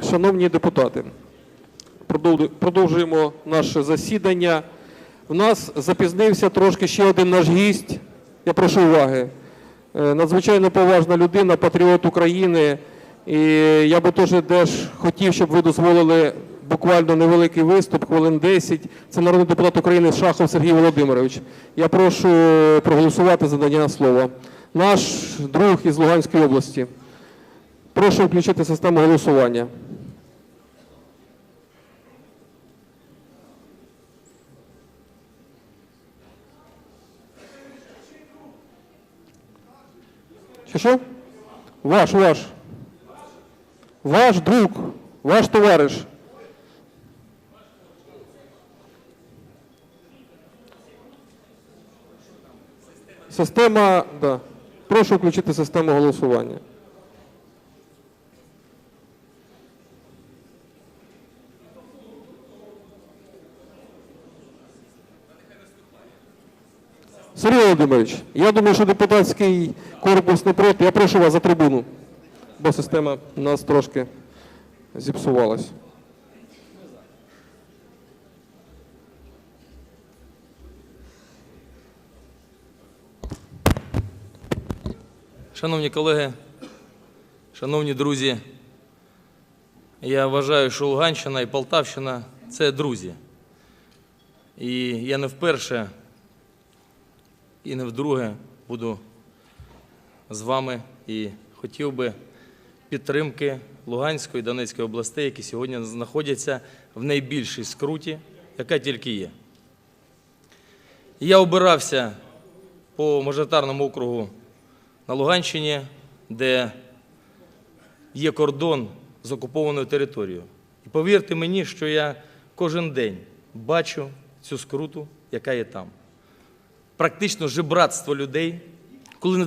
Шановні депутати, продовжуємо наше засідання. У нас запізнився трошки ще один наш гість. Я прошу уваги. Е, Надзвичайно поважна людина, патріот України. І я би теж хотів, щоб ви дозволили буквально невеликий виступ, хвилин 10. Це народний депутат України Шахов Сергій Володимирович. Я прошу проголосувати за надання слова. Наш друг із Луганської області. Прошу включити систему голосування. Що що? Ваш, ваш. Ваш друг, ваш товариш. Система, да. Прошу включити систему голосування. Сергій Володимирович, я думаю, що депутатський корпус не проти. Я прошу вас за трибуну, бо система у нас трошки зіпсувалась. Шановні колеги, шановні друзі, я вважаю, що Луганщина і Полтавщина це друзі. І я не вперше і не вдруге буду з вами і хотів би підтримки Луганської і Донецької областей, які сьогодні знаходяться в найбільшій скруті, яка тільки є. Я обирався по мажоритарному округу на Луганщині, де є кордон з окупованою територією. І повірте мені, що я кожен день бачу цю скруту, яка є там. Практично жебратство людей, коли не